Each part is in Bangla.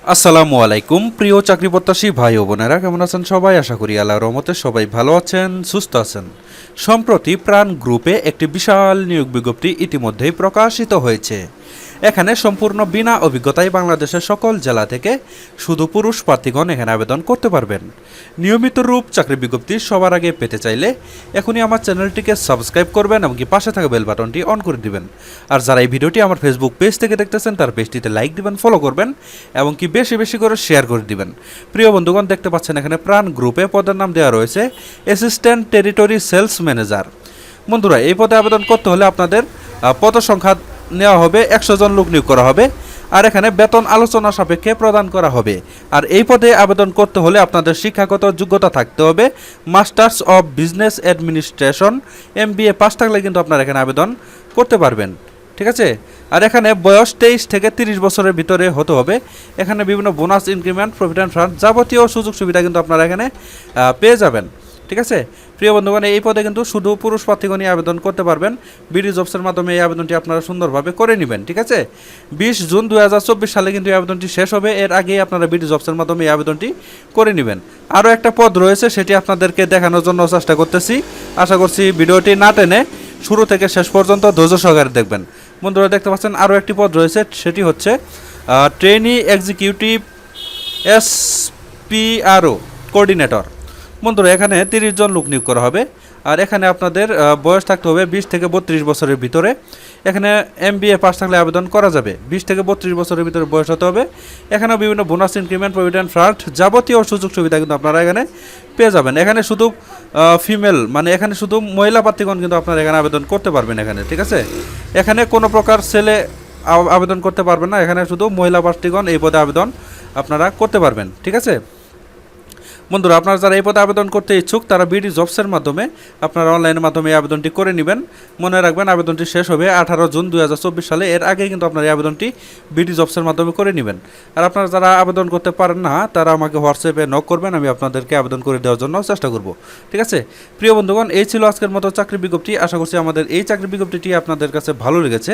আসসালামু আলাইকুম, প্রিয় চাকরি প্রত্যাশী ভাই ও বোনেরা, কেমন আছেন সবাই? আশা করি আল্লাহর রহমতে সবাই ভালো আছেন, সুস্থ আছেন। সম্প্রতি প্রাণ গ্রুপে একটি বিশাল নিয়োগ বিজ্ঞপ্তি ইতিমধ্যেই প্রকাশিত হয়েছে। এখানে সম্পূর্ণ বিনা অভিজ্ঞতায় বাংলাদেশের সকল জেলা থেকে শুধু পুরুষ প্রার্থীগণ এখানে আবেদন করতে পারবেন। নিয়মিত রূপ চাকরি বিজ্ঞপ্তি সবার আগে পেতে চাইলে এখনই আমার চ্যানেলটিকে সাবস্ক্রাইব করবেন এমনকি পাশে থাকা বেল বাটনটি অন করে দিবেন। আর যারা এই ভিডিওটি আমার ফেসবুক পেজ থেকে দেখতেছেন, তার পেজটিতে লাইক দিবেন ফলো করবেন এবং কি বেশি বেশি করে শেয়ার করে দিবেন। প্রিয় বন্ধুগণ, দেখতে পাচ্ছেন এখানে প্রাণ গ্রুপে পদের নাম দেওয়া রয়েছে অ্যাসিস্ট্যান্ট টেরিটরি সেলস ম্যানেজার বন্ধুরা, এই পদে আবেদন করতে হলে আপনাদের পদ সংখ্যা নেওয়া হবে, একশো জন লোক নিয়োগ করা হবে। আর এখানে বেতন আলোচনা সাপেক্ষে প্রদান করা হবে। আর এই পদে আবেদন করতে হলে আপনাদের শিক্ষাগত যোগ্যতা থাকতে হবে। Masters of business administration M B A pass থাকলে কিন্তু আপনারা এখানে আবেদন করতে পারবেন। ঠিক আছে? আর এখানে বয়স তেইশ থেকে তিরিশ বছরের ভিতরে হতে হবে। এখানে বিভিন্ন বোনাস, ইনক্রিমেন্ট, প্রভিডেন্ট ফান্ড যাবতীয় সুযোগ সুবিধা কিন্তু আপনারা এখানে পেয়ে যাবেন। ঠিক আছে? প্রিয় বন্ধুগণ, এই পদে কিন্তু শুধু পুরুষ প্রার্থীগণই আবেদন করতে পারবেন। বিডি জবসের মাধ্যমে এই আবেদনটি আপনারা সুন্দরভাবে করে নেবেন, ঠিক আছে? বিশ জুন দু হাজার চব্বিশ সালে কিন্তু এই আবেদনটি শেষ হবে। এর আগেই আপনারা বিডি জবসের মাধ্যমে এই আবেদনটি করে নেবেন। আরও একটা পদ রয়েছে, সেটি আপনাদেরকে দেখানোর জন্য চেষ্টা করতেছি। আশা করছি ভিডিওটি না টেনে শুরু থেকে শেষ পর্যন্ত ধৈর্য সহকারে দেখবেন। বন্ধুরা, দেখতে পাচ্ছেন আরও একটি পদ রয়েছে, সেটি হচ্ছে trainee executive S SPRO coordinator বন্ধুরা, এখানে তিরিশ জন লোক নিয়োগ করা হবে। আর এখানে আপনাদের বয়স থাকতে হবে বিশ থেকে বত্রিশ বছরের ভিতরে। এখানে এম বি এ পাস থাকলে আবেদন করা যাবে। বিশ থেকে বত্রিশ বছরের ভিতরে বয়স হতে হবে। এখানেও বিভিন্ন বোনাস ইনক্রিমেন্ট প্রভিডেন্ট ফান্ড যাবতীয় সুযোগ সুবিধা কিন্তু আপনারা এখানে পেয়ে যাবেন। এখানে শুধু ফিমেল মানে এখানে শুধু মহিলা প্রার্থীগণ কিন্তু আপনারা এখানে আবেদন করতে পারবেন এখানে, ঠিক আছে? এখানে কোনো প্রকার ছেলে আবেদন করতে পারবেন না। এখানে শুধু মহিলা প্রার্থীগণ এই পদে আবেদন আপনারা করতে পারবেন, ঠিক আছে? বন্ধুরা, আপনারা যারা এই পদে আবেদন করতে ইচ্ছুক, তারা বিডি জবসের মাধ্যমে আপনারা অনলাইনের মাধ্যমে আবেদনটি করে নেবেন। মনে রাখবেন, আবেদনটি শেষ হবে আঠারো জুন দু হাজার চব্বিশ সালে। এর আগে কিন্তু আপনার এই আবেদনটি বিডি জবসের মাধ্যমে করে নেবেন। আর আপনারা যারা আবেদন করতে পারেন না, তারা আমাকে হোয়াটসঅ্যাপে নক করবেন, আমি আপনাদেরকে আবেদন করে দেওয়ার জন্য চেষ্টা করব। ঠিক আছে? প্রিয় বন্ধুগণ, এই ছিল আজকের মতো চাকরি বিজ্ঞপ্তি। আশা করছি আমাদের এই চাকরি বিজ্ঞপ্তিটি আপনাদের কাছে ভালো লেগেছে।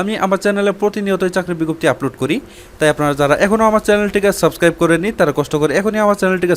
আমি আমার চ্যানেলে প্রতিনিয়ত চাকরি বিজ্ঞপ্তি আপলোড করি। তাই আপনারা যারা এখনও আমার চ্যানেলটিকে সাবস্ক্রাইব করেননি, তারা কষ্ট করে এখনই আমার চ্যানেলটিকে